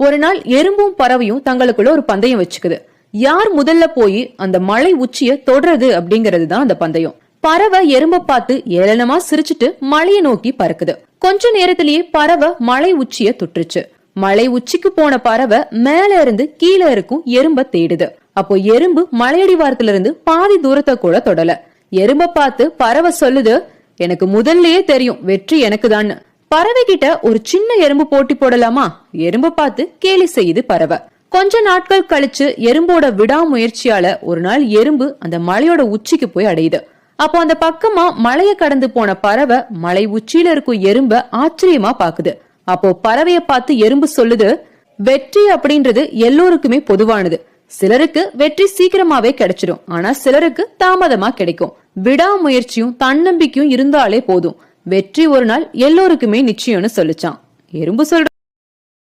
ஒரு நாள் எறும்பும் பறவையும் தங்களுக்குள்ள ஒரு பந்தயம் வச்சுக்குது. யார் முதல்ல போய் அந்த மலை உச்சிய தொடறது அப்படிங்கிறது தான் அந்த பந்தயம். பறவை எறும்ப பார்த்து ஏளனமா சிரிச்சுட்டு மலையை நோக்கி பறக்குது. கொஞ்ச நேரத்திலேயே பறவை மலை உச்சிய தொற்றுச்சு மலை உச்சிக்கு போன பறவை மேல இருந்து கீழே இருக்கும் எறும்ப தேடுது. அப்போ எறும்பு மலையடிவாரத்துல இருந்து பாதி தூரத்தை கூட தொடல. எறும்ப பார்த்து பறவை சொல்லுது எனக்கு முதல்லயே தெரியும் வெற்றி எனக்கு தான் கிட்ட ஒரு சின்ன எறும்பு போட்டி போடலாமா? எறும்ப பார்த்து கேலி செய்யுது பறவை. கொஞ்ச நாட்கள் கழிச்சு எறும்போட விடாமுயற்சியால ஒரு நாள் எறும்பு அந்த மலையோட உச்சிக்கு போய் அடையுது. அப்போ அந்த பக்கமா மலைய கடந்து போன பறவை மலை உச்சியில இருக்கும் எறும்ப ஆச்சரியமா பாக்குது. அப்போ பறவைய பார்த்து எறும்பு சொல்லுது வெற்றி அப்படின்றது எல்லோருக்குமே பொதுவானது. சிலருக்கு வெற்றி சீக்கிரமாவே கிடைச்சிடும் ஆனா சிலருக்கு தாமதமா கிடைக்கும். விடாமுயற்சியும் தன்னம்பிக்கையும் இருந்தாலே போதும். வெற்றி ஒரு நாள் எல்லோருக்குமே நிச்சயம்னு சொல்லுச்சான். எறும்பு சொல்ற